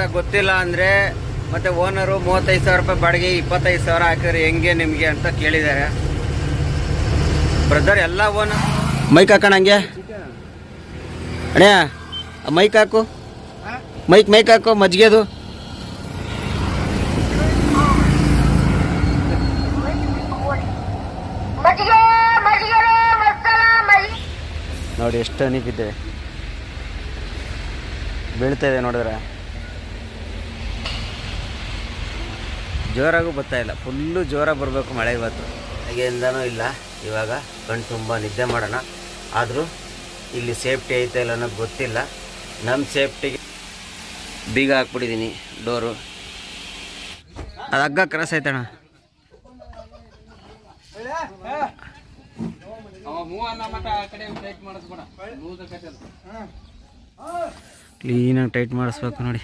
ಅಂತ ಗೊತ್ತಿಲ್ಲ ಅಂದರೆ ಮತ್ತು ಓನರು ಮೂವತ್ತೈದು ಸಾವಿರ ರೂಪಾಯಿ ಬಾಡಿಗೆ ಇಪ್ಪತ್ತೈದು ಸಾವಿರ ಹಾಕಿದ್ರೆ ಹೆಂಗೆ ನಿಮಗೆ ಅಂತ ಕೇಳಿದ್ದಾರೆ. ಬ್ರದರ್ ಎಲ್ಲ ಓನರ್ ಮೈಕ್ ಹಾಕೋಣ ಹಂಗೆ? ಅಣ್ಣ ಮೈಕ್ ಹಾಕು? ಮೈಕ್ ಮೈಕ್ ಹಾಕು ಮಜ್ಗೆದು. ನೋಡಿ ಎಷ್ಟು ಅನಿಕಿದೆ ಬೀಳ್ತಾ ಇದೆ ನೋಡಿದ್ರೆ. ಜೋರಾಗೂ ಇಲ್ಲ. ಫುಲ್ಲು ಜೋರಾಗಿ ಬರಬೇಕು ಮಳೆ ಇವತ್ತು. ಹಾಗೆಯಿಂದನೂ ಇಲ್ಲ. ಇವಾಗ ಕಣ್ಣು ತುಂಬ ನಿದ್ದೆ ಮಾಡೋಣ. ಆದರೂ ಇಲ್ಲಿ ಸೇಫ್ಟಿ ಐತೆ ಇಲ್ಲ ಅನ್ನೋದು ಗೊತ್ತಿಲ್ಲ. ನಮ್ಮ ಸೇಫ್ಟಿಗೆ ಬೀಗ ಹಾಕ್ಬಿಟ್ಟಿದ್ದೀನಿ ಡೋರು. ಅದು ಹಗ್ಗ ಕ್ರಾಸ್ ಐತಣ್ಣ ಕ್ಲೀನಾಗಿ ಟೈಟ್ ಮಾಡಿಸ್ಬೇಕು ನೋಡಿ.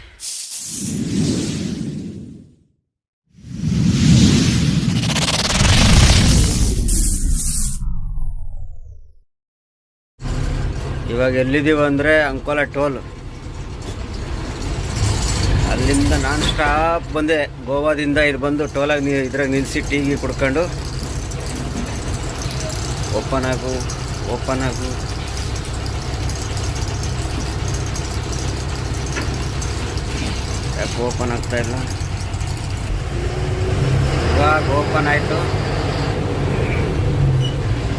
ಇವಾಗ ಎಲ್ಲಿದ್ದೀವಿ ಅಂದರೆ ಅಂಕೋಲ ಟೋಲ್. ಅಲ್ಲಿಂದ ನಾನ್ ಸ್ಟಾಪ್ ಬಂದೆ. ಗೋವಾದಿಂದ ಇಲ್ಲಿ ಬಂದು ಟೋಲಾಗಿ ನೀ ಇದ್ರಾಗ ನಿಲ್ಲಿಸಿ ಟೀಗಿ ಕುಡ್ಕೊಂಡು. ಓಪನ್ ಆಗು ಓಪನ್ ಆಗು. ಯಾಕೆ ಓಪನ್ ಆಗ್ತಾ ಇಲ್ಲ. ಇವಾಗ ಓಪನ್ ಆಯಿತು.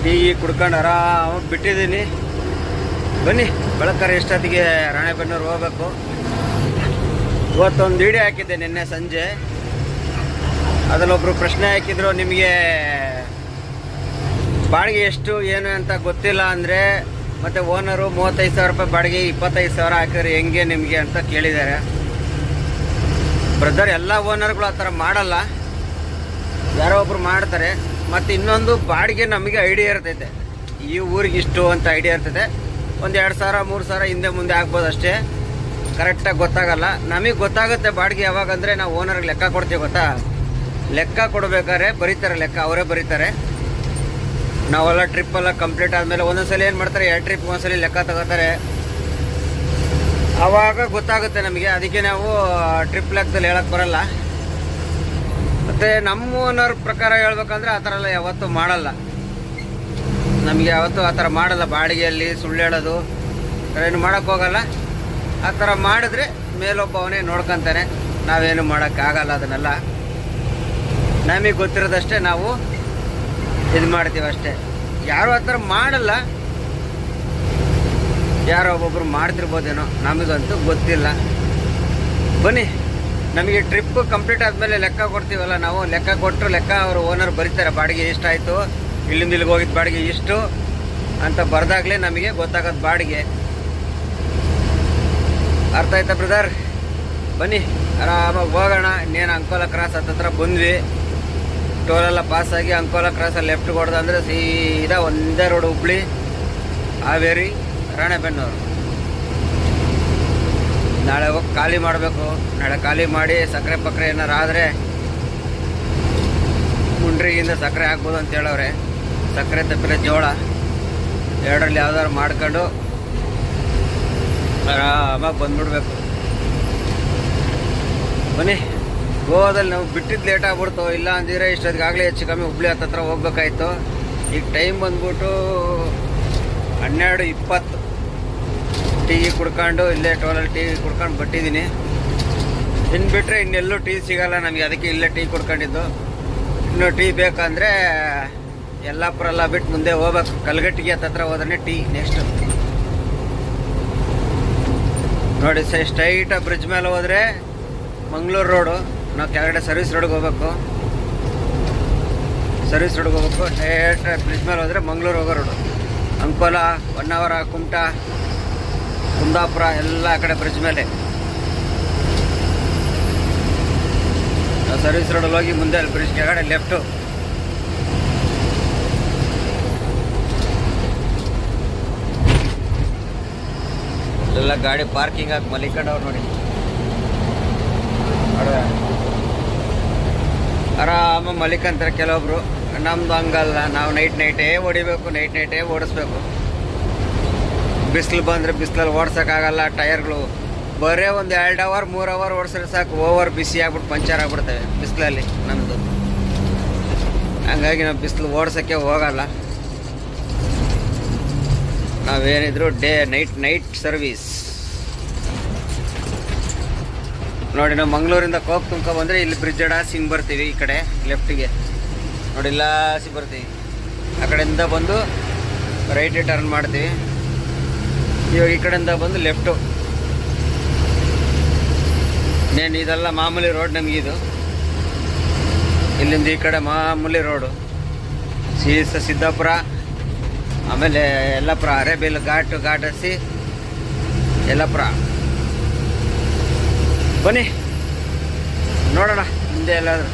ಟೀ ಕುಡ್ಕೊಂಡು ಆರಾಮಾಗಿ ಬಿಟ್ಟಿದ್ದೀನಿ. ಬನ್ನಿ, ಬೆಳಕರೆ ಎಷ್ಟೊತ್ತಿಗೆ ರಾಣೆಬೆನ್ನೂರು ಹೋಗ್ಬೇಕು. ಇವತ್ತೊಂದು ವಿಡಿಯೋ ಹಾಕಿದ್ದೆ ನಿನ್ನೆ ಸಂಜೆ. ಅದರಲ್ಲೊಬ್ರು ಪ್ರಶ್ನೆ ಹಾಕಿದ್ರು, ನಿಮಗೆ ಬಾಡಿಗೆ ಎಷ್ಟು, ಏನು ಅಂತ ಗೊತ್ತಿಲ್ಲ ಅಂದರೆ, ಮತ್ತು ಓನರು ಮೂವತ್ತೈದು ಸಾವಿರ ರೂಪಾಯಿ ಬಾಡಿಗೆ, ಇಪ್ಪತ್ತೈದು ಸಾವಿರ ಹಾಕಿದ್ರೆ ಹೆಂಗೆ ನಿಮಗೆ ಅಂತ ಕೇಳಿದ್ದಾರೆ. ಬ್ರದರ್ ಎಲ್ಲ ಓನರ್ಗಳು ಆ ಥರ ಮಾಡಲ್ಲ. ಯಾರೋ ಒಬ್ರು ಮಾಡ್ತಾರೆ. ಮತ್ತು ಇನ್ನೊಂದು, ಬಾಡಿಗೆ ನಮಗೆ ಐಡಿಯಾ ಇರ್ತೈತೆ. ಈ ಊರಿಗೆ ಇಷ್ಟು ಅಂತ ಐಡಿಯಾ ಇರ್ತೈತೆ. ಒಂದು ಎರಡು ಸಾವಿರ, ಮೂರು ಸಾವಿರ ಹಿಂದೆ ಮುಂದೆ ಆಗ್ಬೋದು ಅಷ್ಟೇ. ಕರೆಕ್ಟಾಗಿ ಗೊತ್ತಾಗಲ್ಲ. ನಮಗೆ ಗೊತ್ತಾಗುತ್ತೆ ಬಾಡಿಗೆ ಯಾವಾಗ ಅಂದರೆ ನಾವು ಓನರ್ಗೆ ಲೆಕ್ಕ ಕೊಡ್ತೀವಿ ಗೊತ್ತಾ? ಲೆಕ್ಕ ಕೊಡಬೇಕಾದ್ರೆ ಬರೀತಾರೆ ಲೆಕ್ಕ, ಅವರೇ ಬರೀತಾರೆ. ನಾವೆಲ್ಲ ಟ್ರಿಪ್ಪೆಲ್ಲ ಕಂಪ್ಲೀಟ್ ಆದಮೇಲೆ ಒಂದೊಂದ್ಸಲ ಏನು ಮಾಡ್ತಾರೆ, ಎರಡು ಟ್ರಿಪ್ ಒಂದ್ಸಲ ಲೆಕ್ಕ ತಗೋತಾರೆ. ಆವಾಗ ಗೊತ್ತಾಗುತ್ತೆ ನಮಗೆ, ಅದಕ್ಕೆ ನಾವು ಟ್ರಿಪ್ ಲೆಕ್ಕದಲ್ಲಿ ಹೇಳಕ್ಕೆ ಬರಲ್ಲ. ಮತ್ತು ನಮ್ಮ ಓನರ್ ಪ್ರಕಾರ ಹೇಳ್ಬೇಕಂದ್ರೆ ಆ ಥರ ಎಲ್ಲ ಯಾವತ್ತೂ ಮಾಡಲ್ಲ. ನಮಗೆ ಯಾವತ್ತೂ ಆ ಥರ ಮಾಡಲ್ಲ. ಬಾಡಿಗೆಯಲ್ಲಿ ಸುಳ್ಳು ಹೇಳೋದು. ಏನು ಮಾಡೋಕ್ಕೆ ಹೋಗಲ್ಲ. ಆ ಥರ ಮಾಡಿದ್ರೆ ಮೇಲೊಬ್ಬವನೇ ನೋಡ್ಕೊತಾನೆ. ನಾವೇನು ಮಾಡೋಕ್ಕಾಗಲ್ಲ ಅದನ್ನೆಲ್ಲ. ನಮಗೆ ಗೊತ್ತಿರೋದಷ್ಟೇ ನಾವು ಇದು ಮಾಡ್ತೀವಿ ಅಷ್ಟೇ. ಯಾರು ಆ ಥರ ಮಾಡಲ್ಲ. ಯಾರೋ ಒಬ್ಬೊಬ್ರು ಮಾಡ್ತಿರ್ಬೋದೇನೋ ನಮಗಂತೂ ಗೊತ್ತಿಲ್ಲ. ಬನ್ನಿ, ನಮಗೆ ಟ್ರಿಪ್ ಕಂಪ್ಲೀಟ್ ಆದಮೇಲೆ ಲೆಕ್ಕ ಕೊಡ್ತೀವಲ್ಲ ನಾವು. ಲೆಕ್ಕ ಕೊಟ್ಟರು ಲೆಕ್ಕ ಅವರು ಓನರ್ ಬರೀತಾರೆ. ಬಾಡಿಗೆ ಎಷ್ಟಾಯಿತು? ಇಲ್ಲಿಂದ ಇಲ್ಲಿಗೆ ಹೋಗಿದ್ದ ಬಾಡಿಗೆ ಇಷ್ಟು ಅಂತ ಬರೆದಾಗಲೇ ನಮಗೆ ಗೊತ್ತಾಗೋದು ಬಾಡಿಗೆ. ಅರ್ಥ ಆಯ್ತಾ ಬ್ರದರ್ ಬನ್ನಿ, ಆರಾಮಾಗಿ ಹೋಗೋಣ. ಇನ್ನೇನು ಅಂಕೋಲ ಕ್ರಾಸ್ ಹತ್ತತ್ರ ಬಂದ್ವಿ. ಟೋಲೆಲ್ಲ ಪಾಸಾಗಿ ಅಂಕೋಲ ಕ್ರಾಸಲ್ಲಿ ಲೆಫ್ಟ್ ಹೊಡೆದ ಅಂದರೆ ಸೀದಾ ಒಂದೇ ರೋಡ್ ಹುಬ್ಳಿ, ಹಾವೇರಿ, ರಾಣೆಬೆನ್ನೂರು. ನಾಳೆ ಹೋಗಿ ಖಾಲಿ ಮಾಡಬೇಕು. ನಾಳೆ ಖಾಲಿ ಮಾಡಿ ಸಕ್ಕರೆ ಪಕ್ಕರೆ ಏನಾರು ಆದರೆ ಮುಂಡ್ರಿಗಿಂದ ಸಕ್ಕರೆ ಹಾಕ್ಬೋದು ಅಂತ ಹೇಳವ್ರೆ. ಸಕ್ಕರೆ ತಪ್ಪಿನ ಜೋಳ. ಎರಡರಲ್ಲಿ ಯಾವ್ದಾದ್ರು ಮಾಡ್ಕೊಂಡು ಆರಾಮಾಗಿ ಬಂದ್ಬಿಡ್ಬೇಕು. ಬನ್ನಿ, ಗೋವಾದಲ್ಲಿ ನಾವು ಬಿಟ್ಟಿದ್ದು ಲೇಟ್ ಆಗ್ಬಿಡ್ತು. ಇಲ್ಲ ಅಂದಿದ್ರೆ ಇಷ್ಟೊತ್ತಿಗಾಗಲೇ ಹೆಚ್ಚು ಕಮ್ಮಿ ಹುಬ್ಳಿ ಹತ್ತತ್ರ ಹೋಗ್ಬೇಕಾಯ್ತು. ಈಗ ಟೈಮ್ ಬಂದ್ಬಿಟ್ಟು ಹನ್ನೆರಡು ಇಪ್ಪತ್ತು. ಟೀ ಕುಡ್ಕೊಂಡು, ಇಲ್ಲೇ ಟೋಲಲ್ಲಿ ಟೀ ಕುಡ್ಕೊಂಡು ಬಟ್ಟಿದ್ದೀನಿ. ಇನ್ನು ಬಿಟ್ಟರೆ ಇನ್ನೆಲ್ಲೂ ಟೀ ಸಿಗಲ್ಲ ನಮಗೆ. ಅದಕ್ಕೆ ಇಲ್ಲೇ ಟೀ ಕುಡ್ಕೊಂಡಿದ್ದು. ಇನ್ನು ಟೀ ಬೇಕಂದರೆ ಯಲ್ಲಾಪುರ ಎಲ್ಲ ಬಿಟ್ಟು ಮುಂದೆ ಹೋಗ್ಬೇಕು. ಕಲ್ಗಟ್ಟಿಗೆ ಹತ್ತತ್ರ ಹೋದ್ರೆ ಟೀ ನೆಕ್ಸ್ಟ್ ನೋಡಿ, ಸೈ ಸ್ಟ್ರೈಟಾಗಿ ಬ್ರಿಡ್ಜ್ ಮೇಲೆ ಹೋದ್ರೆ ಮಂಗಳೂರು ರೋಡು ನಾವು ಕೆಳಗಡೆ ಸರ್ವಿಸ್ ರೋಡ್ಗೆ ಹೋಗ್ಬೇಕು. ಸರ್ವಿಸ್ ರೋಡ್ಗೆ ಹೋಗ್ಬೇಕು. ಸ್ಟ್ರೈಟ್ ಬ್ರಿಡ್ಜ್ ಮೇಲೆ ಹೋದ್ರೆ ಮಂಗಳೂರು ಹೋಗೋ ರೋಡು ಅಂಕೋಲ, ಹೊನ್ನಾವರ, ಕುಮಟಾ, ಕುಂದಾಪುರ ಎಲ್ಲ ಕಡೆ ಬ್ರಿಡ್ಜ್ ಮೇಲೆ. ಸರ್ವಿಸ್ ರೋಡಲ್ಲಿ ಹೋಗಿ ಮುಂದೆ ಅಲ್ಲಿ ಬ್ರಿಡ್ಜ್ ಕೆಳಗಡೆ ಲೆಫ್ಟು ಎಲ್ಲ ಗಾಡಿ ಪಾರ್ಕಿಂಗ್ ಹಾಕಿ ಮಲಿಕೊಂಡವ್ರು ನೋಡಿ? ಆರಾಮ ಮಲಿಕಂತಾರೆ ಕೆಲವೊಬ್ರು. ನಮ್ದು ಹಂಗಲ್ಲ, ನಾವು ನೈಟ್ ನೈಟೇ ಹೊಡಿಬೇಕು ನೈಟ್ ನೈಟೇ ಓಡಿಸ್ಬೇಕು. ಬಿಸಿಲು ಬಂದರೆ ಬಿಸಿಲಲ್ಲಿ ಓಡ್ಸೋಕ್ಕಾಗಲ್ಲ ಟೈರ್ಗಳು. ಬರೇ ಒಂದು ಎರಡು ಅವರ್ ಮೂರು ಅವರ್ ಓಡಿಸಿದ್ರೆ ಸಾಕು ಓವರ್ ಬಿಸಿ ಆಗ್ಬಿಟ್ಟು ಪಂಚರ್ ಆಗ್ಬಿಡ್ತವೆ ಬಿಸಿಲಲ್ಲಿ ನಮ್ಮದು ಹಂಗಾಗಿ ನಾವು ಬಿಸಿಲು ಓಡ್ಸೋಕ್ಕೆ ಹೋಗಲ್ಲ. ನಾವೇನಿದ್ರು ಡೇ, ನೈಟ್ ನೈಟ್ ಸರ್ವೀಸ್. ನೋಡಿ, ನಾವು ಮಂಗಳೂರಿಂದ ಕೋಕ್ ತುಂಬ್ಕೊ ಬಂದರೆ ಇಲ್ಲಿ ಬ್ರಿಡ್ಜ್ ಹಿಂಗೆ ಬರ್ತೀವಿ ಈ ಕಡೆ ಲೆಫ್ಟಿಗೆ ನೋಡಿ ಇಲ್ಲಾಸಿ ಬರ್ತೀವಿ. ಆ ಕಡೆಯಿಂದ ಬಂದು ರೈಟ್ ಟರ್ನ್ ಮಾಡ್ತೀವಿ. ಇವಾಗ ಈ ಕಡೆಯಿಂದ ಬಂದು ಲೆಫ್ಟು ಮೇನ್ ಇದೆಲ್ಲ ಮಾಮೂಲಿ ರೋಡ್ ನಮಗಿದು. ಇಲ್ಲಿಂದ ಈ ಕಡೆ ಮಾಮೂಲಿ ರೋಡು ಸೀಸ ಸಿದ್ದಾಪುರ ಆಮೇಲೆ ಯಲ್ಲಪುರ ಅರೇಬಿಲ್ ಘಾಟ್ ಘಾಟ್ ಹಸಿ ಯಲ್ಲಾಪುರ ಬನ್ನಿ. ನೋಡೋಣ ಮುಂದೆ ಎಲ್ಲಾದರೂ.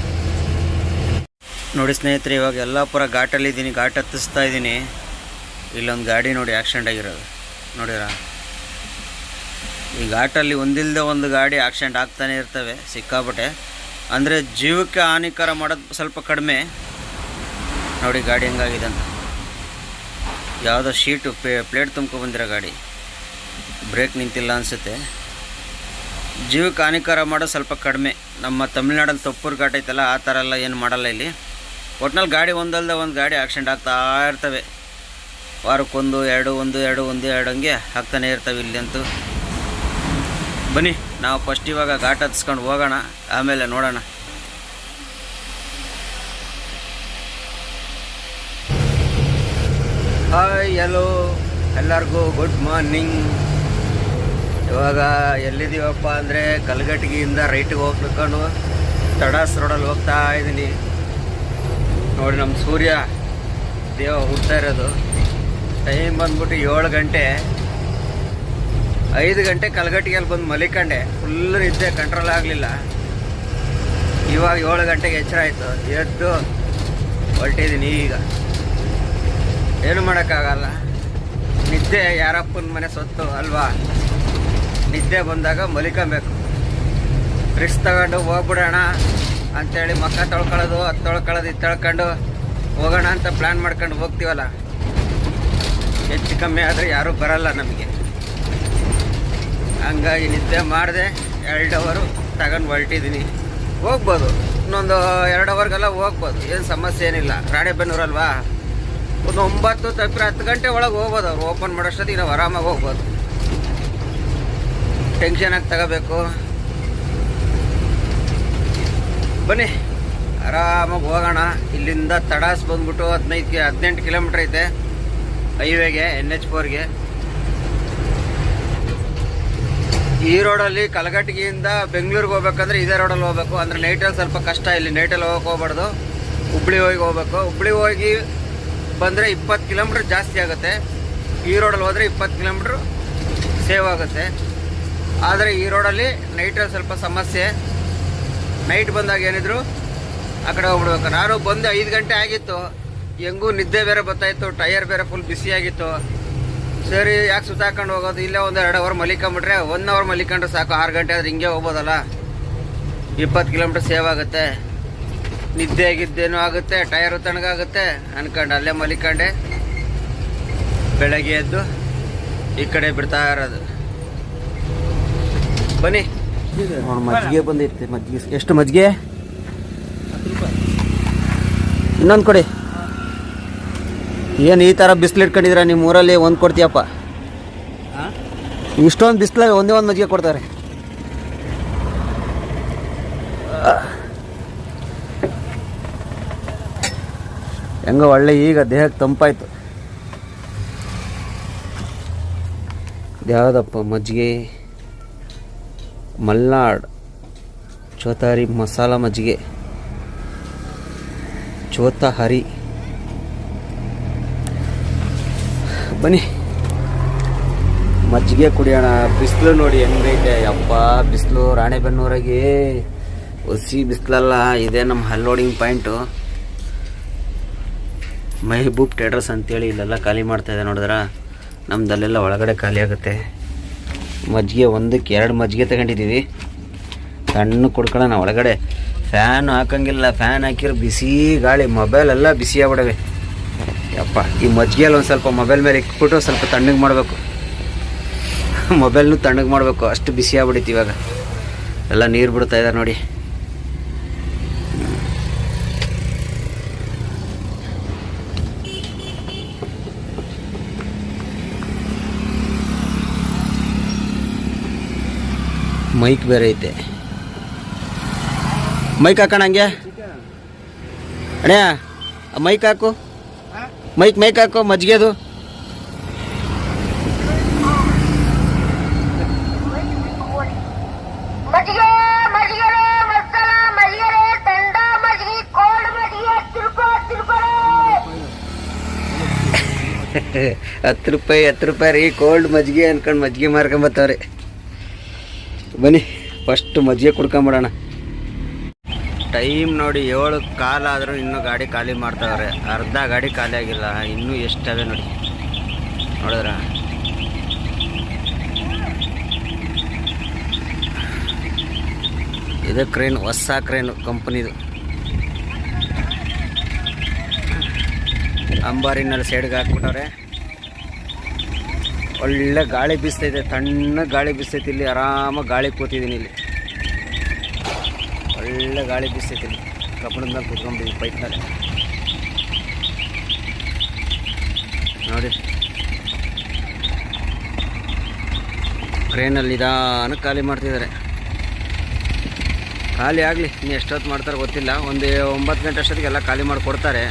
ನೋಡಿ ಸ್ನೇಹಿತರೆ, ಇವಾಗ ಯಲ್ಲಾಪುರ ಘಾಟಲ್ಲಿ ಇದ್ದೀನಿ, ಘಾಟ್ ಹತ್ತಿಸ್ತಾ ಇದ್ದೀನಿ. ಇಲ್ಲೊಂದು ಗಾಡಿ ನೋಡಿ ಆಕ್ಸಿಡೆಂಟ್ ಆಗಿರೋದು. ನೋಡಿರ? ಈ ಘಾಟಲ್ಲಿ ಒಂದಿಲ್ಲದೆ ಒಂದು ಗಾಡಿ ಆಕ್ಸಿಡೆಂಟ್ ಆಗ್ತಾನೆ ಇರ್ತವೆ, ಸಿಕ್ಕಾಪಟ್ಟೆ. ಅಂದರೆ ಜೀವಕ್ಕೆ ಹಾನಿಕರ ಮಾಡೋದು ಸ್ವಲ್ಪ ಕಡಿಮೆ. ನೋಡಿ ಗಾಡಿ ಹೆಂಗಾಗಿದೆ ಅಂತ. ಯಾವುದೋ ಶೀಟು ಪೇ, ಪ್ಲೇಟ್ ತುಂಬ್ಕೊಬಂದಿರೋ ಗಾಡಿ. ಬ್ರೇಕ್ ನಿಂತಿಲ್ಲ ಅನಿಸುತ್ತೆ. ಜೀವಕ್ಕೆ ಹಾನಿಕಾರ ಮಾಡೋ ಸ್ವಲ್ಪ ಕಡಿಮೆ. ನಮ್ಮ ತಮಿಳ್ನಾಡಲ್ಲಿ ತೊಪ್ಪೂರು ಘಾಟ್ ಐತಲ್ಲ, ಆ ಥರ ಎಲ್ಲ ಏನು ಮಾಡಲ್ಲ ಇಲ್ಲಿ. ಒಟ್ನಲ್ಲಿ ಗಾಡಿ ಒಂದಲ್ಲದೆ ಒಂದು ಗಾಡಿ ಆಕ್ಸಿಡೆಂಟ್ ಆಗ್ತಾ ಇರ್ತವೆ. ವಾರಕ್ಕೊಂದು, ಎರಡು, ಒಂದು ಎರಡು ಒಂದು, ಎರಡು ಹಂಗೆ ಆಗ್ತಾನೆ ಇರ್ತವೆ ಇಲ್ಲಿ ಅಂತೂ ಬನ್ನಿ, ನಾವು ಫಸ್ಟ್ ಇವಾಗ ಘಾಟ್ ಹತ್ಸ್ಕೊಂಡು ಹೋಗೋಣ. ಆಮೇಲೆ ನೋಡೋಣ. ಹಾಯ್ ಹಲೋ ಎಲ್ಲರಿಗೂ ಗುಡ್ ಮಾರ್ನಿಂಗ್ ಇವಾಗ ಎಲ್ಲಿದ್ದೀವಪ್ಪ ಅಂದರೆ ಕಲ್ಗಟ್ಟಿಗೆಯಿಂದ ರೈಟಿಗೆ ಹೋಗ್ಬೇಕು ತಡಾಸ್ ರೋಡಲ್ಲಿ ಹೋಗ್ತಾ ಇದ್ದೀನಿ. ನೋಡಿ ನಮ್ಮ ಸೂರ್ಯ, ದೇವ ಹುಡ್ತಾ ಇರೋದು. ಟೈಮ್ ಬಂದ್ಬಿಟ್ಟು ಏಳು ಗಂಟೆ. ಐದು ಗಂಟೆ ಕಲ್ಗಟ್ಟಿಗೆಲ್ಲಿ ಬಂದು ಮಲಿಕಂಡೆ. ಫುಲ್ ನಿದ್ದೆ ಕಂಟ್ರೋಲ್ ಆಗಲಿಲ್ಲ. ಇವಾಗ ಏಳು ಗಂಟೆಗೆ ಎಚ್ಚರ ಆಯಿತು. ಎದ್ದು ಹೊರಟಿದ್ದೀನಿ ಈಗ. ಏನು ಮಾಡೋಕ್ಕಾಗಲ್ಲ. ನಿದ್ದೆ ಯಾರಪ್ಪನ ಮನೆ ಸೊತ್ತು ಅಲ್ವಾ? ನಿದ್ದೆ ಬಂದಾಗ ಮಲಿಕೊಬೇಕು. ರಿಕ್ಸ್ ತಗೊಂಡು ಹೋಗ್ಬಿಡೋಣ ಅಂತೇಳಿ ಮಕ್ಕ ತೊಳ್ಕೊಳ್ಳೋದು, ಅದು ತೊಳ್ಕೊಳ್ಳೋದು, ಇದು ತೊಳ್ಕೊಂಡು ಹೋಗೋಣ ಅಂತ ಪ್ಲ್ಯಾನ್ ಮಾಡ್ಕೊಂಡು ಹೋಗ್ತೀವಲ್ಲ? ಹೆಚ್ಚು ಕಮ್ಮಿ ಆದರೆ ಯಾರೂ ಬರಲ್ಲ ನಮಗೆ. ಹಂಗಾಗಿ ನಿದ್ದೆ ಮಾಡಿದೆ ಎರಡು ಅವರು ತಗೊಂಡು ಹೊರಟಿದ್ದೀನಿ ಹೋಗ್ಬೋದು. ಇನ್ನೊಂದು ಎರಡು ಅವರ್ಗೆಲ್ಲ ಹೋಗ್ಬೋದು. ಏನು ಸಮಸ್ಯೆ ಏನಿಲ್ಲ. ರಾಣೆಬೆನ್ನೂರಲ್ವಾ? ಒಂದು ಒಂಬತ್ತು ತಪ್ಪಿರ ಹತ್ತು ಗಂಟೆ ಒಳಗೆ ಹೋಗ್ಬೋದು ಅವ್ರು. ಓಪನ್ ಮಾಡೋಷ್ಟೊತ್ತಿಗೆ ನಾವು ಆರಾಮಾಗಿ ಹೋಗ್ಬೋದು. ಟೆನ್ಷನಾಗಿ ತಗೋಬೇಕು. ಬನ್ನಿ. ಆರಾಮಾಗಿ ಹೋಗೋಣ. ಇಲ್ಲಿಂದ ತಡಾಸ್ ಬಂದ್ಬಿಟ್ಟು ಹದಿನೈದು ಹದಿನೆಂಟು ಕಿಲೋಮೀಟ್ರ್ ಐತೆ. ಹೈವೇಗೆ ಎನ್ ಎಚ್ ಫೋರ್ಗೆ. ಈ ರೋಡಲ್ಲಿ ಕಲಘಟಗಿಯಿಂದ ಬೆಂಗಳೂರಿಗೆ ಹೋಗ್ಬೇಕಂದ್ರೆ ಇದೇ ರೋಡಲ್ಲಿ ಹೋಗ್ಬೇಕು. ಅಂದರೆ ನೈಟಲ್ಲಿ ಸ್ವಲ್ಪ ಕಷ್ಟ ಇಲ್ಲಿ ನೈಟಲ್ಲಿ ಹೋಗಕ್ಕೆ ಹೋಗ್ಬಾರ್ದು. ಹುಬ್ಳಿ ಹೋಗಿ ಹೋಗ್ಬೇಕು. ಹುಬ್ಳಿ ಹೋಗಿ ಬಂದರೆ ಇಪ್ಪತ್ತು ಕಿಲೋಮೀಟ್ರ್ ಜಾಸ್ತಿ ಆಗುತ್ತೆ. ಈ ರೋಡಲ್ಲಿ ಹೋದರೆ ಇಪ್ಪತ್ತು ಕಿಲೋಮೀಟ್ರ್ ಸೇವ್ ಆಗುತ್ತೆ. ಆದರೆ ಈ ರೋಡಲ್ಲಿ ನೈಟಲ್ಲಿ ಸ್ವಲ್ಪ ಸಮಸ್ಯೆ. ನೈಟ್ ಬಂದಾಗ ಏನಿದ್ರು ಆ ಕಡೆ ಹೋಗ್ಬಿಡ್ಬೇಕು. ನಾನು ಬಂದು ಐದು ಗಂಟೆ ಆಗಿತ್ತು. ಹೆಂಗೂ ನಿದ್ದೆ ಬೇರೆ ಬರ್ತಾಯಿತ್ತು ಟೈರ್ ಬೇರೆ ಫುಲ್ ಬಿಸಿಯಾಗಿತ್ತು ಸರಿ, ಯಾಕೆ ಸುತ್ತಾಕೊಂಡು ಹೋಗೋದು? ಇಲ್ಲೇ ಒಂದು ಎರಡು ಅವರ್ ಮಲಿಕೊಂಬಿಟ್ರೆ ಒನ್ ಅವರ್ ಮಲಿಕೊಂಡ್ರೆ ಸಾಕು. ಆರು ಗಂಟೆ ಆದರೆ ಹಿಂಗೆ ಹೋಗ್ಬೋದಲ್ಲ? ಇಪ್ಪತ್ತು ಕಿಲೋಮೀಟ್ರ್ ಸೇವ್ ಆಗುತ್ತೆ. ನಿದ್ದೆ ಗಿದ್ದೇನೂ ಆಗುತ್ತೆ ಟೈರು ತಣ್ಣಗಾಗುತ್ತೆ. ಅನ್ಕೊಂಡು ಅಲ್ಲೇ ಮಲಿಕೊಂಡೆ. ಬೆಳಗ್ಗೆ ಎದ್ದು ಈ ಕಡೆ ಬಿಡ್ತಾ ಇರೋದು. ಬನ್ನಿ. ಮಜ್ಜಿಗೆ ಬಂದಿರ್ತೀವಿ ಮಜ್ಜಿಗೆ. ಎಷ್ಟು ಮಜ್ಜಿಗೆ? ಇನ್ನೊಂದು ಕೊಡಿ. ಏನು ಈ ಥರ ಬಿಸಿಲು ಇಟ್ಕೊಂಡಿದ್ರ ನಿಮ್ಮ ಊರಲ್ಲಿ ಒಂದು ಕೊಡ್ತೀಯಪ್ಪ. ಇಷ್ಟೊಂದು ಬಿಸಿಲಾಗಿ ಒಂದೇ ಒಂದು ಮಜ್ಜಿಗೆ ಕೊಡ್ತಾರೆ. ಹೆಂಗೋ ಒಳ್ಳೆ ಈಗ ದೇಹಕ್ಕೆ ತಂಪಾಯ್ತು. ಯಾವುದಪ್ಪ ಮಜ್ಜಿಗೆ? ಮಲ್ನಾಡ್. ಚೋತಾರಿ ಮಸಾಲ ಮಜ್ಜಿಗೆ. ಚೋತಹರಿ. ಬನ್ನಿ. ಮಜ್ಜಿಗೆ ಕುಡಿಯೋಣ. ಬಿಸಿಲು ನೋಡಿ ಹೆಂಗೈತೆ. ಅಪ್ಪ ಬಿಸಿಲು ರಾಣೆಬೆನ್ನೂರಾಗೆ. ಒಸಿ ಬಿಸಿಲಲ್ಲ. ಇದೇ ನಮ್ಮ ಹಲ್ಲೋಡಿಂಗ್ ಪಾಯಿಂಟು. ಮೆಹಬೂಬ್ ಟ್ರೇಡರ್ಸ್ ಅಂತೇಳಿ ಇಲ್ಲೆಲ್ಲ ಖಾಲಿ ಮಾಡ್ತಾ ಇದೆ ನೋಡಿದ್ರ? ನಮ್ದಲ್ಲೆಲ್ಲ ಒಳಗಡೆ ಖಾಲಿ ಆಗುತ್ತೆ. ಮಜ್ಜಿಗೆ ಒಂದಕ್ಕೆ ಎರಡು ಮಜ್ಜಿಗೆ ತಗೊಂಡಿದ್ದೀವಿ. ಸಣ್ಣ ಕುಡ್ಕೊಳ್ಳೋಣ ಒಳಗಡೆ ಫ್ಯಾನ್ ಹಾಕಂಗಿಲ್ಲ ಫ್ಯಾನ್ ಹಾಕಿರೋ ಬಿಸಿ ಗಾಳಿ ಮೊಬೈಲ್ ಎಲ್ಲ ಬಿಸಿ ಆಗ್ಬಿಡವೆ. ಯಪ್ಪ, ಈ ಮಜ್ಜಿಗೆಯಲ್ಲಿ ಒಂದು ಸ್ವಲ್ಪ ಮೊಬೈಲ್ ಮೇಲೆ ಇಕ್ಬಿಟ್ಟು ಸ್ವಲ್ಪ ತಣ್ಣಗೆ ಮಾಡಬೇಕು. ಮೊಬೈಲ್ನು ತಣ್ಣಗೆ ಮಾಡಬೇಕು, ಅಷ್ಟು ಬಿಸಿ ಆಗ್ಬಿಡಿತ್ತು ಇವಾಗ. ಎಲ್ಲ ನೀರು ಬಿಡ್ತಾಯಿದ್ದಾರೆ ನೋಡಿ. ಮೈಕ್ ಬೇರೆ ಐತೆ. ಮೈಕ್ ಹಾಕೋಣ ಹಂಗೆ? ಅಣ್ಣ ಮೈಕ್ ಹಾಕು. ಮೈಕ್ ಮೈಕ್ ಹಾಕು ಮಜ್ಗೆದು. ಹತ್ತು ರೂಪಾಯಿ ಹತ್ತು ರೂಪಾಯಿ ರೀ ಕೋಲ್ಡ್ ಮಜ್ಜಿಗೆ ಅನ್ಕೊಂಡು ಮಜ್ಜಿಗೆ ಮಾರ್ಕೊಂಬತ್ತವ್ರೆ ಬನ್ನಿ ಫಸ್ಟ್ ಮಜ್ಜಿಗೆ ಕುಡ್ಕೊಂಬಿಡೋಣ ಟೈಮ್ ನೋಡಿ ಏಳು ಕಾಲ ಆದರೂ ಇನ್ನೂ ಗಾಡಿ ಖಾಲಿ ಮಾಡ್ತಾವ್ರೆ ಅರ್ಧ ಗಾಡಿ ಖಾಲಿ ಆಗಿಲ್ಲ, ಇನ್ನೂ ಎಷ್ಟವೆ ನೋಡಿ. ನೋಡಿದ್ರ? ಇದು ಕ್ರೇನ್, ಹೊಸ ಕ್ರೇನು ಕಂಪ್ನಿದು. ಅಂಬಾರಿನಲ್ಲಿ ಸೈಡ್ಗೆ ಹಾಕ್ಬಿಟ್ಟವ್ರೆ. ಒಳ್ಳೆ ಗಾಳಿ ಬೀಸ್ತೈತೆ ತಣ್ಣ ಗಾಳಿ ಬೀಸ್ತೈತೆ ಇಲ್ಲಿ, ಆರಾಮಾಗಿ ಗಾಳಿ ಕೂತಿದ್ದೀನಿ ಇಲ್ಲಿ. ಒಳ್ಳೆ ಗಾಳಿ ಬೀಸ್ತೈತೆ ಇಲ್ಲಿ, ಕಬ್ಬಣದ ಮೇಲೆ ಕೂತ್ಕೊಂಡಿದ್ದೀನಿ ಪೈಪ್ನಲ್ಲಿ ನೋಡಿ. ಟ್ರೈನಲ್ಲಿ ನಿಧಾನ ಖಾಲಿ ಮಾಡ್ತಿದ್ದಾರೆ. ಖಾಲಿ ಆಗಲಿ, ಇನ್ನು ಎಷ್ಟೊತ್ತು ಮಾಡ್ತಾರೆ ಗೊತ್ತಿಲ್ಲ. ಒಂದು ಒಂಬತ್ತು ಗಂಟೆ ಅಷ್ಟೊತ್ತಿಗೆ ಎಲ್ಲ ಖಾಲಿ ಮಾಡಿಕೊಡ್ತಾರೆ.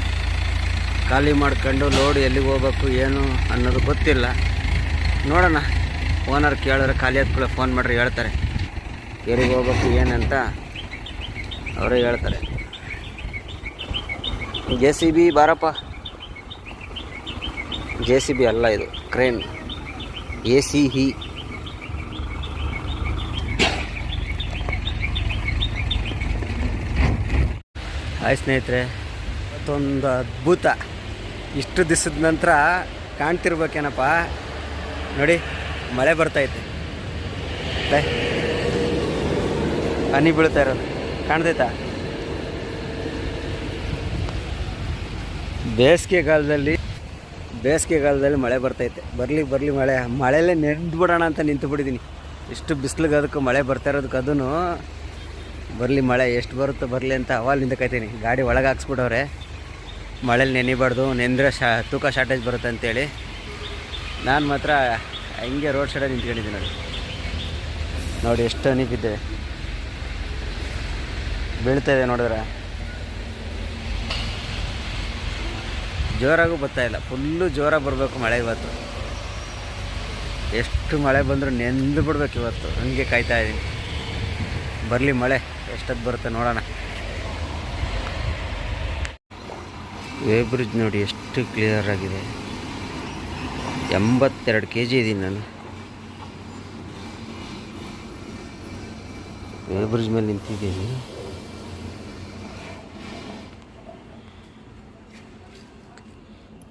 ಖಾಲಿ ಮಾಡ್ಕೊಂಡು ಲೋಡ್ ಎಲ್ಲಿಗೆ ಹೋಗ್ಬೇಕು, ಏನು ಅನ್ನೋದು ಗೊತ್ತಿಲ್ಲ. ನೋಡೋಣ. ಓನರ್ ಕೇಳಿದ್ರೆ ಖಾಲಿ ಹತ್ಕೊಳ್ಳೆ ಫೋನ್ ಮಾಡ್ರಿ, ಹೇಳ್ತಾರೆ. ಎಲ್ಲಿಗೆ ಹೋಗ್ಬೇಕು ಏನಂತ ಅವರೇ ಹೇಳ್ತಾರೆ. ಜೆ ಸಿ ಬಿ ಬಾರಪ್ಪ. ಜೆ ಸಿ ಬಿ ಅಲ್ಲ ಇದು ಕ್ರೇನ್ ಎ ಸಿ ಹಿ ಹಾಯ್ ಸ್ನೇಹಿತರೆ, ಮತ್ತೊಂದು ಅದ್ಭುತ. ಇಷ್ಟು ದಿವಸದ ನಂತರ ಕಾಣ್ತಿರ್ಬೇಕೇನಪ್ಪ? ನೋಡಿ, ಮಳೆ ಬರ್ತೈತೆ ಹನಿ ಬೀಳ್ತಾ ಇರೋದು. ಕಾಣ್ತೈತಾ? ಬೇಸಿಗೆಗಾಲದಲ್ಲಿ ಬೇಸಿಗೆಗಾಲದಲ್ಲಿ ಮಳೆ ಬರ್ತೈತೆ ಬರಲಿ ಬರಲಿ ಮಳೆ. ಮಳೆಯಲ್ಲೇ ನೆಂದು ಬಿಡೋಣ ಅಂತ ನಿಂತು ಬಿಟ್ಟಿದ್ದೀನಿ ಇಷ್ಟು ಬಿಸಿಲಿಗೆ ಅದಕ್ಕೆ ಮಳೆ ಬರ್ತಾ ಇರೋದಕ್ಕೆ ಅದೂ ಬರಲಿ ಮಳೆ, ಎಷ್ಟು ಬರುತ್ತೋ ಬರಲಿ ಅಂತ ಅವಾಗ ಕಾಯ್ತೀನಿ ಗಾಡಿ ಒಳಗೆ ಹಾಕ್ಸ್ಬಿಡವ್ರೆ ಮಳೇಲಿ ನೆನಿಬಾರ್ದು, ನೆಂದ್ರೆ ಶಾ ತೂಕ ಶಾರ್ಟೇಜ್ ಬರುತ್ತೆ ಅಂತೇಳಿ. ನಾನು ಮಾತ್ರ ಹಿಂಗೆ ರೋಡ್ ಸೈಡಲ್ಲಿ ನಿಂತ್ಕೊಂಡಿದ್ದೀನಿ ನೋಡಿ. ನೋಡಿ, ಎಷ್ಟು ಹನಿ ಬಿದ್ದೆ ಬೀಳ್ತಾ ಇದೆ ನೋಡಿದ್ರೆ. ಜೋರಾಗೂ ಬರ್ತಾ ಇಲ್ಲ. ಫುಲ್ಲು ಜೋರಾಗಿ ಬರಬೇಕು ಮಳೆ ಇವತ್ತು. ಎಷ್ಟು ಮಳೆ ಬಂದರೂ ನೆಂದು ಬಿಡ್ಬೇಕು ಇವತ್ತು. ಹಂಗೆ ಕಾಯ್ತಾ ಇದ್ದೀನಿ ಬರಲಿ ಮಳೆ. ಎಷ್ಟೊತ್ತು ಬರುತ್ತೆ ನೋಡೋಣ. ವೇ ಬ್ರಿಡ್ಜ್ ನೋಡಿ, ಎಷ್ಟು ಕ್ಲಿಯರ್ ಆಗಿದೆ. ಎಂಬತ್ತೆರಡು ಕೆ ಜಿ ಇದ್ದೀನಿ ನಾನು. ವೇ ಬ್ರಿಡ್ಜ್ ಮೇಲೆ ನಿಂತಿದ್ದೀನಿ.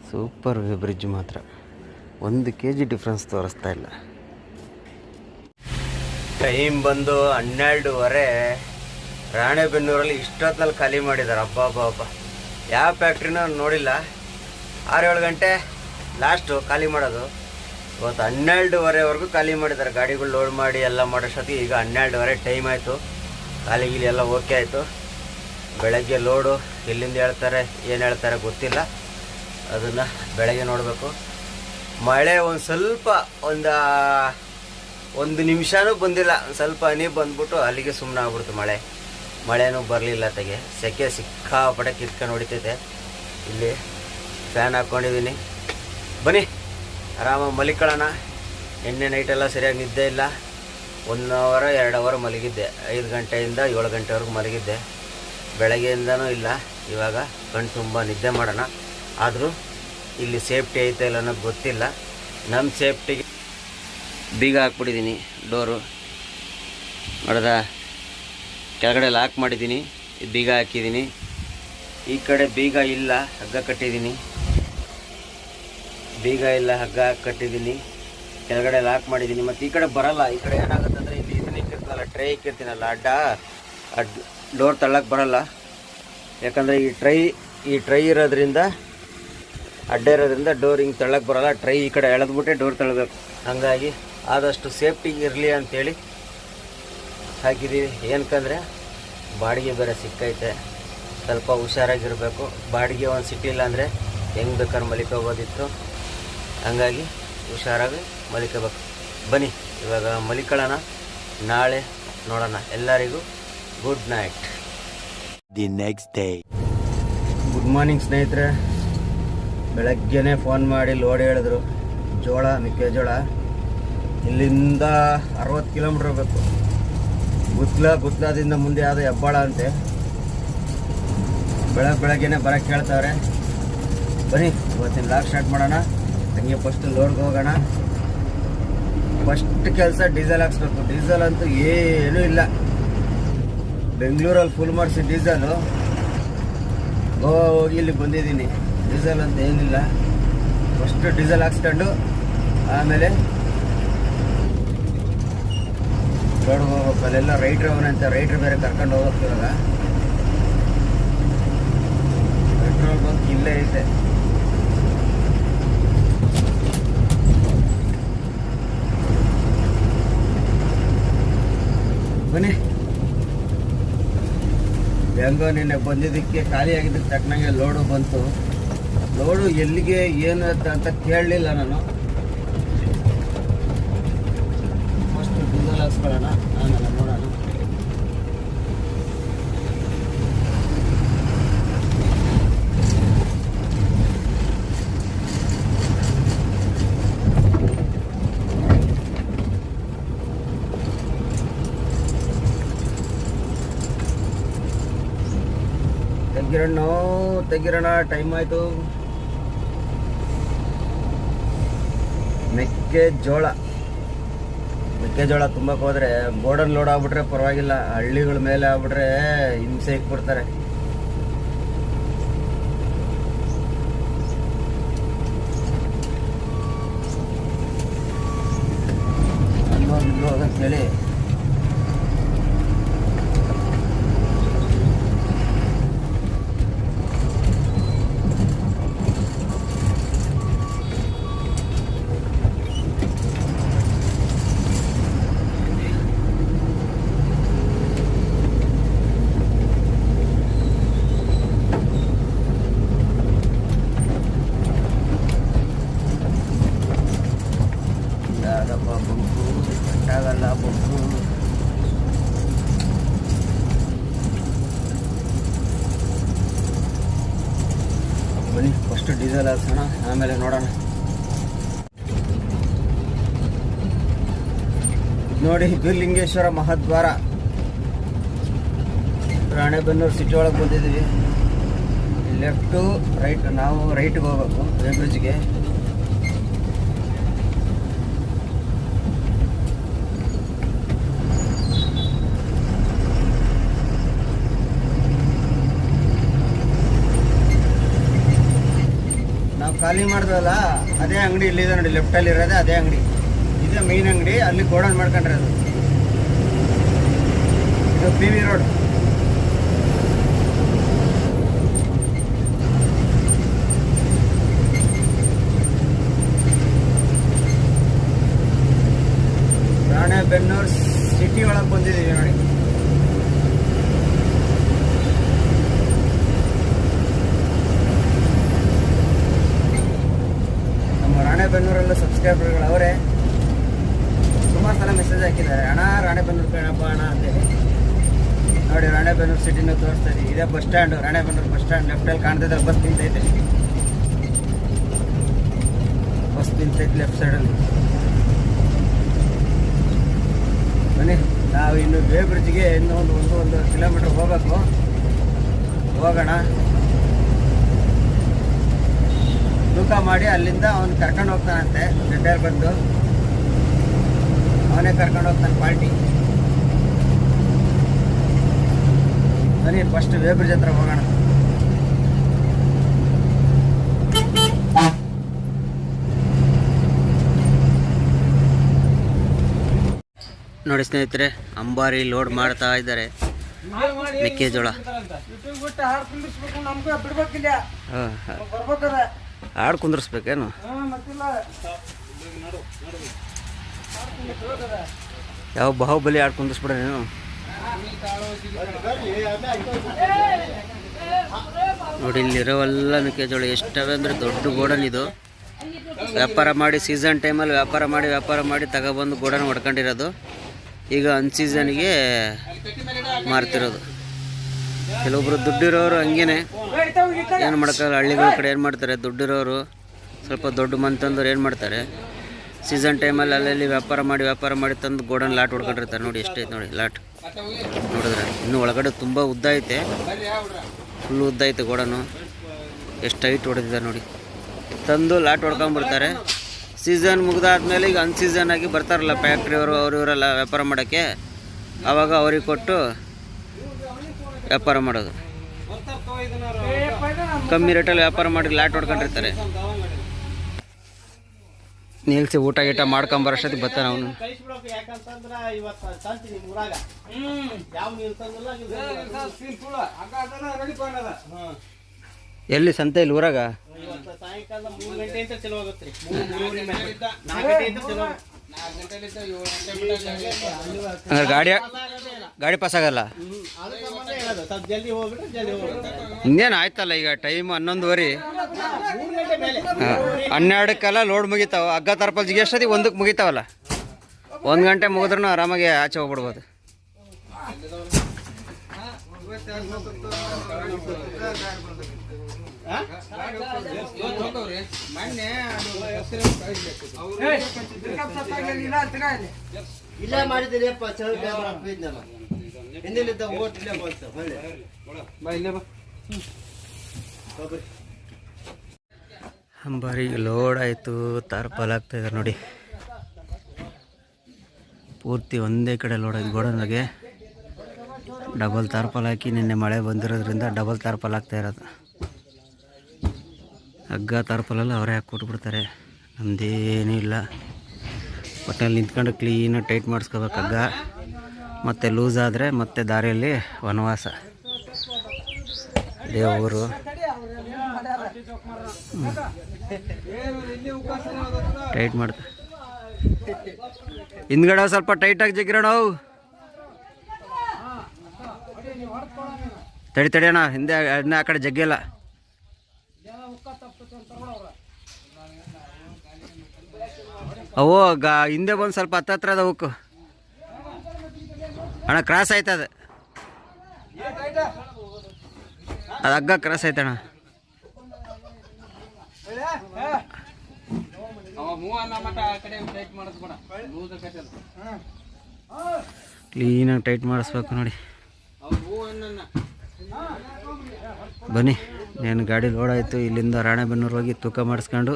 ಸೂಪರ್ ವೇ ಬ್ರಿಡ್ಜ್ ಮಾತ್ರ. ಒಂದು ಕೆ ಜಿ ಡಿಫ್ರೆನ್ಸ್ ತೋರಿಸ್ತಾ ಇಲ್ಲ. ಟೈಮ್ ಬಂದು ಹನ್ನೆರಡುವರೆ. ರಾಣೆಬೆನ್ನೂರಲ್ಲಿ ಇಷ್ಟೊತ್ತಲ್ಲಿ ಖಾಲಿ ಮಾಡಿದ್ದಾರೆ. ಅಬ್ಬಾ ಅಬ್ಬಾ ಹಬ್ಬ ಯಾವ ಫ್ಯಾಕ್ಟ್ರಿನೂ ನೋಡಿಲ್ಲ. ಆರು ಏಳು ಗಂಟೆ ಲಾಸ್ಟು ಖಾಲಿ ಮಾಡೋದು. ಇವತ್ತು ಹನ್ನೆರಡುವರೆವರೆಗೂ ಖಾಲಿ ಮಾಡಿದ್ದಾರೆ. ಗಾಡಿಗಳು ಲೋಡ್ ಮಾಡಿ ಎಲ್ಲ ಮಾಡೋಷ್ಟೊತ್ತಿಗೆ ಈಗ ಹನ್ನೆರಡುವರೆ ಟೈಮ್ ಆಯಿತು. ಖಾಲಿ ಎಲ್ಲ ಓಕೆ ಆಯಿತು. ಬೆಳಗ್ಗೆ ಲೋಡು ಎಲ್ಲಿಂದ ಹೇಳ್ತಾರೆ, ಏನು ಹೇಳ್ತಾರೆ ಗೊತ್ತಿಲ್ಲ. ಅದನ್ನು ಬೆಳಗ್ಗೆ ನೋಡಬೇಕು. ಮಳೆ ಒಂದು ಸ್ವಲ್ಪ ಒಂದು ಒಂದು ನಿಮಿಷನೂ ಬಂದಿಲ್ಲ. ಸ್ವಲ್ಪ ಹನಿ ಬಂದ್ಬಿಟ್ಟು ಅಲ್ಲಿಗೆ ಸುಮ್ಮನೆ ಆಗ್ಬಿಡ್ತು ಮಳೆ. ಮಳೆನೂ ಬರಲಿಲ್ಲ ತೆಗೆ ಸೆಕೆ ಸಿಕ್ಕಾಪಟ್ಟೆ ಕಿತ್ಕೊಂಡು ಹೊಡಿತೈತೆ. ಇಲ್ಲಿ ಫ್ಯಾನ್ ಹಾಕ್ಕೊಂಡಿದ್ದೀನಿ ಬನ್ನಿ. ಆರಾಮಾಗಿ ಮಲಿಕೊಳ್ಳೋಣ. ನಿನ್ನೆ ನೈಟೆಲ್ಲ ಸರಿಯಾಗಿ ನಿದ್ದೆ ಇಲ್ಲ. ಒನ್ ಅವರ್ ಎರಡು ಅವರ್ ಮಲಗಿದ್ದೆ. ಐದು ಗಂಟೆಯಿಂದ ಏಳು ಗಂಟೆವರೆಗೂ ಮಲಗಿದ್ದೆ. ಬೆಳಗ್ಗೆಯಿಂದನೂ ಇಲ್ಲ. ಇವಾಗ ಕಣ್ಣು ತುಂಬ ನಿದ್ದೆ ಮಾಡೋಣ. ಆದರೂ ಇಲ್ಲಿ ಸೇಫ್ಟಿ ಐತೆ ಇಲ್ಲ ಅನ್ನೋದು ಗೊತ್ತಿಲ್ಲ. ನಮ್ಮ ಸೇಫ್ಟಿಗೆ ಬೀಗ ಹಾಕ್ಬಿಟ್ಟಿದ್ದೀನಿ ಡೋರು. ನೋಡ್ದ, ಕೆಳಗಡೆ ಲಾಕ್ ಮಾಡಿದ್ದೀನಿ ಬೀಗ ಹಾಕಿದ್ದೀನಿ ಈ ಕಡೆ ಬೀಗ ಇಲ್ಲ, ಹಗ್ಗ ಕಟ್ಟಿದ್ದೀನಿ ಬೀಗ ಇಲ್ಲ ಹಗ್ಗ ಕಟ್ಟಿದ್ದೀನಿ. ಕೆಳಗಡೆ ಲಾಕ್ ಮಾಡಿದ್ದೀನಿ. ಮತ್ತು ಈ ಕಡೆ ಬರಲ್ಲ. ಈ ಕಡೆ ಏನಾಗುತ್ತೆ ಅಂದರೆ ಇಲ್ಲಿ ಇದನ್ನ ಇಕ್ಕಿರ್ತೀನಲ್ಲ ಟ್ರೈ ಇಕ್ಕಿರ್ತೀನಲ್ಲ ಅಡ್ಡ. ಅಡ್ ಡೋರ್ ತಳ್ಳಕ್ಕೆ ಬರಲ್ಲ. ಯಾಕಂದರೆ ಈ ಟ್ರೈ ಈ ಟ್ರೈ ಇರೋದ್ರಿಂದ, ಅಡ್ಡ ಇರೋದ್ರಿಂದ ಡೋರ್ ಹಿಂಗೆ ತಳ್ಳಕ್ಕೆ ಬರಲ್ಲ. ಟ್ರೈ ಈ ಕಡೆ ಎಳೆದ್ಬಿಟ್ಟೆ ಡೋರ್ ತಳ್ಳಬೇಕು ಹಾಗಾಗಿ ಆದಷ್ಟು ಸೇಫ್ಟಿ ಇರಲಿ ಅಂಥೇಳಿ ಹಾಕಿದ್ದೀವಿ ಏನಕ್ಕಂದರೆ ಬಾಡಿಗೆ ಬೇರೆ ಸಿಕ್ಕೈತೆ. ಸ್ವಲ್ಪ ಹುಷಾರಾಗಿರಬೇಕು. ಬಾಡಿಗೆ ಒಂದು ಸಿಕ್ಕಿಲ್ಲ ಅಂದರೆ ಹೆಂಗೆ ಬೇಕಾದ್ರೆ ಮಲಿಕೋಬೋದಿತ್ತು. ಹಂಗಾಗಿ ಹುಷಾರಾಗಿ ಮಲಿಕೋಬೇಕು. ಬನ್ನಿ ಇವಾಗ ಮಲಿಕೊಳ್ಳೋಣ. ನಾಳೆ ನೋಡೋಣ. ಎಲ್ಲರಿಗೂ good night. The next day good morning ಸ್ನೇಹಿತರೆ. ಬೆಳಗ್ಗೆನೇ ಫೋನ್ ಮಾಡಿ ಲೋಡ್ ಹೇಳಿದ್ರು. ಜೋಳ ಮೆಕ್ಕೆಜೋಳ. ಇಲ್ಲಿಂದ ಅರವತ್ತು ಕಿಲೋಮೀಟ್ರ್ ಬೇಕು. ಗುತ್ಲ ಗುತ್ಲಾದಿಂದ ಮುಂದೆ ಆದ ಹೆಬ್ಬಾಳ ಅಂತೆ. ಬೆಳಗ್ಗೆ ಬೆಳಗ್ಗೆನೇ ಬರೋಕ್ಕೆ ಕೇಳ್ತಾವ್ರೆ ಬನ್ನಿ ಇವತ್ತಿನ ಲಾಕ್ ಸ್ಟಾರ್ಟ್ ಮಾಡೋಣ. ಹಂಗೆ ಫಸ್ಟ್ ಲೋಡ್ಗೆ ಹೋಗೋಣ. ಫಸ್ಟ್ ಕೆಲಸ ಡೀಸೆಲ್ ಹಾಕ್ಸ್ಬೇಕು. ಡೀಸೆಲ್ ಅಂತೂ ಏನೂ ಇಲ್ಲ. ಬೆಂಗಳೂರಲ್ಲಿ ಫುಲ್ ಮಾಡಿಸಿ ಡೀಸೆಲು ಹೋಗಿ ಇಲ್ಲಿ ಬಂದಿದ್ದೀನಿ. ಡೀಸೆಲ್ ಅಂತ ಏನಿಲ್ಲ. ಫಸ್ಟ್ ಡೀಸೆಲ್ ಹಾಕ್ಸ್ಕೊಂಡು, ಆಮೇಲೆ ಲೋಡ್ಗೆ ಹೋಗ್ಬೇಕು. ಅಲ್ಲೆಲ್ಲ ರೈಟ್ರ್ ಅವನಂತೆ ರೈಟ್ರ್ ಬೇರೆ ಕರ್ಕೊಂಡು ಹೋಗ್ಬೇಕು ಪೆಟ್ರೋಲ್ ಬಂಕ್ ಇಲ್ಲೇ ಐತೆ. ಬನ್ನಿ. ಹೆಂಗೋ ನಿನ್ನೆ ಬಂದಿದ್ದಕ್ಕೆ ಖಾಲಿ ಆಗಿದ್ದಕ್ಕೆ ತಕ್ಕನಂಗೆ ಲೋಡು ಬಂತು. ಲೋಡು ಎಲ್ಲಿಗೆ, ಏನು ಅಂತ ಅಂತ ಕೇಳಲಿಲ್ಲ ನಾನು. ಫಸ್ಟ್ ಡೀಸೆಲ್ ಹಾಕ್ಸ್ಕೊಳ್ಳೋಣ. ಆಮೇಲೆ ನೋಡೋಣ ತೆಗಿರೋಣ ಟೈಮ್ ಆಯಿತು. ಮೆಕ್ಕೆಜೋಳ. ಮೆಕ್ಕೆಜೋಳ ತುಂಬಕ್ಕೆ ಹೋದ್ರೆ ಬೋರ್ಡರ್ ಲೋಡ್ ಆಗ್ಬಿಟ್ರೆ ಪರವಾಗಿಲ್ಲ, ಹಳ್ಳಿಗಳ ಮೇಲೆ ಆಗ್ಬಿಟ್ರೆ ಹಿಂಸೆ ಇಕ್ಬಿಡ್ತಾರೆ. ಅಲ್ಲೋಗಿ ಇಲ್ಲೋಗಿ ಅಂತ ಹೇಳಿ ಯಾರಪ್ಪ ಬಂಕು ಕಟ್ಟಾಗಲ್ಲ ಬಂಕು ಬನ್ನಿ ಫಸ್ಟ್ ಡೀಸೆಲ್ ಹಾಕ್ಸೋಣ. ಆಮೇಲೆ ನೋಡೋಣ. ನೋಡಿ, ಬೀರ್ಲಿಂಗೇಶ್ವರ ಮಹಾದ್ವಾರ. ರಾಣೆಬೆನ್ನೂರು ಸಿಟಿ ಒಳಗೆ ಬಂದಿದ್ದೀವಿ. ಲೆಫ್ಟು ರೈಟ್ ನಾವು ರೈಟ್ಗೆ ಹೋಗ್ಬೇಕು ಬ್ರಿಡ್ಜ್ಗೆ ನಾವು ಖಾಲಿ ಮಾಡಿದ್ವಲ್ಲ ಅದೇ ಅಂಗಡಿ ಇಲ್ಲಿದೆ ನೋಡಿ ಲೆಫ್ಟಲ್ಲಿ ಇರೋದೇ ಅದೇ ಅಂಗಡಿ. ಇದೆ ಮೇನ್ ಅಂಗಡಿ, ಅಲ್ಲಿ ಗೋಡನ್ ಮಾಡ್ಕೊಂಡ್ರೆ ಅದು. ಇದು P V road Ranebennur city ಒಳಗೆ ಬಂದಿದ್ದೀವಿ ನೋಡಿ ನಮ್ಮ ರಾಣೆಬೆನ್ನೂರಲ್ಲ ಸಬ್ಸ್ಕ್ರೈಬರ್ಗಳು ಅವರೇ ಸುಮಾರು ಸಲ ಮೆಸೇಜ್ ಹಾಕಿದ್ದಾರೆ ಅಣ್ಣ ರಾಣೆಬೆನ್ನೂರು ಕಣಪ್ಪ ಅಣ್ಣ ಅಂತೇಳಿ ನೋಡಿ ರಾಣೆಬೆನ್ನೂರು ಸಿಟಿನ ತೋರಿಸ್ತಾ ಇದೀವಿ ಇದೇ bus stand Ranebennur bus stand ಲೆಫ್ಟಲ್ಲಿ ಕಾಣ್ತಿದ್ರೆ ಬಸ್ ನಿಂತೈತೆ ಬಸ್ ನಿಂತೈತೆ ಲೆಫ್ಟ್ ಸೈಡಲ್ಲಿ ಬನ್ನಿ ನಾವು ಇನ್ನು ಬೇ ಬ್ರಿಡ್ಜ್ಗೆ ಇನ್ನೂ ಒಂದು ಒಂದು ಒಂದು ಕಿಲೋಮೀಟ್ರ್ ಹೋಗಬೇಕು. ಹೋಗೋಣ. ತೂಕ ಮಾಡಿ ಅಲ್ಲಿಂದ ಅವನು ಕರ್ಕೊಂಡು ಹೋಗ್ತಾನಂತೆ ರಿಟೈರ್ ಬಂದು. ಅವನೇ ಕರ್ಕೊಂಡು ಹೋಗ್ತಾನೆ ಪಾರ್ಟಿ. ಬನ್ನಿ ಫಸ್ಟ್ ವೇಬ್ರಿಜ್ ಹತ್ರ ಹೋಗೋಣ. ನೋಡಿ ಸ್ನೇಹಿತರೆ, ಅಂಬಾರಿ ಲೋಡ್ ಮಾಡ್ತಾ ಇದ್ದಾರೆ. ಮೆಕ್ಕೆಜೋಳ. ಹಾಡು ಕುಂದ್ರಿಸ್ಬೇಕೇನು? ಯಾವ ಬಾಹುಬಲಿ ಹಾಡು ಕುಂದಿಸ್ಬಿಡ್ರಿ ನೀವು ನೋಡಿ, ಇಲ್ಲಿರೋವೆಲ್ಲ ಮೆಕ್ಕೆಜೋಳ ಎಷ್ಟವೆ ಅಂದರೆ ದೊಡ್ಡ ಗೋಡನ್ ಇದು. ವ್ಯಾಪಾರ ಮಾಡಿ ಸೀಸನ್ ಟೈಮಲ್ಲಿ ವ್ಯಾಪಾರ ಮಾಡಿ ವ್ಯಾಪಾರ ಮಾಡಿ ತಗೊಬಂದು ಗೋಡನ್ ಹೊಡ್ಕೊಂಡಿರೋದು. ಈಗ ಅನ್ ಸೀಸನ್ಗೆ ಮಾರ್ತಿರೋದು. ಕೆಲವೊಬ್ರು ದುಡ್ಡಿರೋರು ಹಂಗೇನೆ. ಏನು ಮಾಡೋಕ್ಕಾಗಲ್ಲ, ಹಳ್ಳಿಗಳ ಕಡೆ ಏನು ಮಾಡ್ತಾರೆ, ದುಡ್ಡಿರೋರು ಸ್ವಲ್ಪ ದೊಡ್ಡ ಮಂತಂದವ್ರು ಏನು ಮಾಡ್ತಾರೆ? ಸೀಸನ್ ಟೈಮಲ್ಲಿ ಅಲ್ಲಲ್ಲಿ ವ್ಯಾಪಾರ ಮಾಡಿ ವ್ಯಾಪಾರ ಮಾಡಿ ತಂದು ಗೋಡನ್ ಲಾಟ್ ಹೊಡ್ಕೊಂಡಿರ್ತಾರೆ ನೋಡಿ ಎಷ್ಟೈತೆ ನೋಡಿ ಲಾಟ್ ನೋಡಿದ್ರೆ ಇನ್ನು ಒಳಗಡೆ ತುಂಬ ಉದ್ದ ಐತೆ. ಫುಲ್ ಉದ್ದ ಐತೆ ಗೋಡನು. ಎಷ್ಟು ಹೈಟ್ ಹೊಡೆದಿದ್ದಾರೆ ನೋಡಿ. ತಂದು ಲಾಟ್ ಹೊಡ್ಕೊಂಡ್ಬಿಡ್ತಾರೆ. ಸೀಸನ್ ಮುಗಿದಾದ್ಮೇಲೆ ಈಗ ಅನ್ ಸೀಸನ್ ಆಗಿ ಬರ್ತಾರಲ್ಲ ಫ್ಯಾಕ್ಟ್ರಿಯವರು ಅವರು ಇವರೆಲ್ಲ ವ್ಯಾಪಾರ ಮಾಡೋಕ್ಕೆ. ಆವಾಗ ಅವ್ರಿಗೆ ಕೊಟ್ಟು ವ್ಯಾಪಾರ ಮಾಡೋದು. ಕಮ್ಮಿ ರೇಟಲ್ಲಿ ವ್ಯಾಪಾರ ಮಾಡಿ ಲಾಟ್ ಹೊಡ್ಕೊಂಡಿರ್ತಾರೆ ನಿಲ್ಸಿ ಊಟ ಗೀಟ ಮಾಡ್ಕೊಂಬರೋಷ್ಟೊತ್ತಿಗೆ ಬರ್ತಾನೆ ಅವನು. ಯಾಕಂತಂದ್ರ ಎಲ್ಲಿ ಸಂತೆ ಇಲ್ಲಿ ಊರಾಗ? ಸಾಯಂಕಾಲ ಗಾಡಿ ಗಾಡಿ ಪಾಸ್ ಆಗಲ್ಲ? ಇನ್ನೇನು ಆಯ್ತಲ್ಲ ಈಗ ಟೈಮ್ ಹನ್ನೊಂದುವರೆ. ಹನ್ನೆರಡಕ್ಕೆಲ್ಲ ಲೋಡ್ ಮುಗಿತಾವ. ಹಗ್ಗ ತರಪಲ್ ಎಷ್ಟೊತ್ತಿ ಒಂದಕ್ಕೆ ಮುಗಿತಾವಲ್ಲ? ಒಂದು ಗಂಟೆ ಮುಗಿದ್ರೂ ಆರಾಮಾಗಿ ಆಚೆ ಹೋಗ್ಬಿಡ್ಬೋದು. ಇಲ್ಲೇ ಹಿಂದಿಲಿದ್ದ ಓಟ್ ಇಲ್ಲೇ ಬಂತು ಹೊಳ್ಳಿ ಅಂಬಾರಿ ಲೋಡ್ ಆಯಿತು ತಾರ್ಪಾಲ್ ಆಗ್ತಾ ಇದೆ ನೋಡಿ. ಪೂರ್ತಿ ಒಂದೇ ಕಡೆ ಲೋಡ್ ಆಯ್ತು ಗೋಡನ್ಗೆ ಡಬಲ್ ತಾರ್ಪಾಲ್ ಹಾಕಿ ನಿನ್ನೆ ಮಳೆ ಬಂದಿರೋದ್ರಿಂದ ಡಬಲ್ ತಾರ್ಪಾಲ್ ಆಗ್ತಾ ಇರೋದು. ಹಗ್ಗ ತಾರ್ಪಾಲೆಲ್ಲ ಅವರೇ ಹಾಕಿ ಕೊಟ್ಬಿಡ್ತಾರೆ. ನಮ್ಮದೇನೂ ಇಲ್ಲ. ಒಟ್ಟಿನಲ್ಲಿ ನಿಂತ್ಕೊಂಡು ಕ್ಲೀನಾಗಿ ಟೈಟ್ ಮಾಡಿಸ್ಕೋಬೇಕು ಹಗ್ಗ. ಮತ್ತು ಲೂಸ್ ಆದರೆ ಮತ್ತೆ ದಾರಿಯಲ್ಲಿ ವನವಾಸ. ದೇವರು ಟೈಟ್ ಮಾಡ್ತಾ ಹಿಂದ್ಗಡೆ ಸ್ವಲ್ಪ ಟೈಟಾಗಿ ಜಗ್ಗಿರೋಣ ಅವು ತಡಿ ತಡಿಯೋಣ ಹಿಂದೆ, ಆ ಕಡೆ ಜಗ್ಗಿಲ್ಲ ಅವು ಗಾ, ಹಿಂದೆ ಬಂದು ಸ್ವಲ್ಪ ಹತ್ತತ್ರ ಅದ ಅಣ್ಣ ಕ್ರಾಸ್ ಆಯ್ತದ ಅದು? ಹಗ್ಗ ಕ್ರಾಸ್ ಆಯ್ತಣ್ಣ. ಕ್ಲೀನಾಗಿ ಟೈಟ್ ಮಾಡಿಸ್ಬೇಕು ನೋಡಿ. ಬನ್ನಿ, ನಾನು ಗಾಡಿ ಲೋಡ್ ಆಯಿತು, ಇಲ್ಲಿಂದ ರಾಣೆಬೆನ್ನೂರು ಹೋಗಿ ತೂಕ ಮಾಡಿಸ್ಕೊಂಡು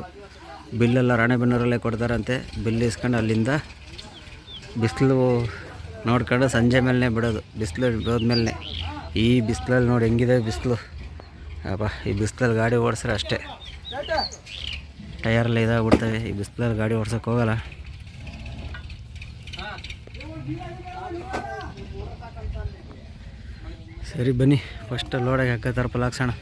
ಬಿಲ್ಲೆಲ್ಲ ರಾಣೆಬೆನ್ನೂರಲ್ಲೇ ಕೊಡ್ತಾರಂತೆ. ಬಿಲ್ ಇಸ್ಕೊಂಡು ಅಲ್ಲಿಂದ ಬಿಸಿಲು ನೋಡ್ಕೊಂಡು ಸಂಜೆ ಮೇಲೆ ಬಿಡೋದು. ಬಿಸಿಲು ಹೋದ್ಮೇಲೆ ಈ ಬಿಸಿಲಲ್ಲಿ ನೋಡಿ ಹೆಂಗಿದೆ ಬಿಸಿಲು. ಅಪ್ಪ, ಈ ಬಿಸಿಲಲ್ಲಿ ಗಾಡಿ ಓಡಿಸ್ರೆ ಅಷ್ಟೇ. ಟಯರೆಲ್ಲ ಇದಾಗ್ಬಿಡ್ತವೆ. ಈ ಬಿಸಿಲಲ್ಲಿ ಗಾಡಿ ಓಡ್ಸೋಕೆ ಹೋಗಲ್ಲ. ಸರಿ ಬನ್ನಿ. ಫಸ್ಟ್ ಲೋಡಾಗಿ ಹಾಕೋ ತರಪ್ಪ ಹಾಕ್ಸೋಣ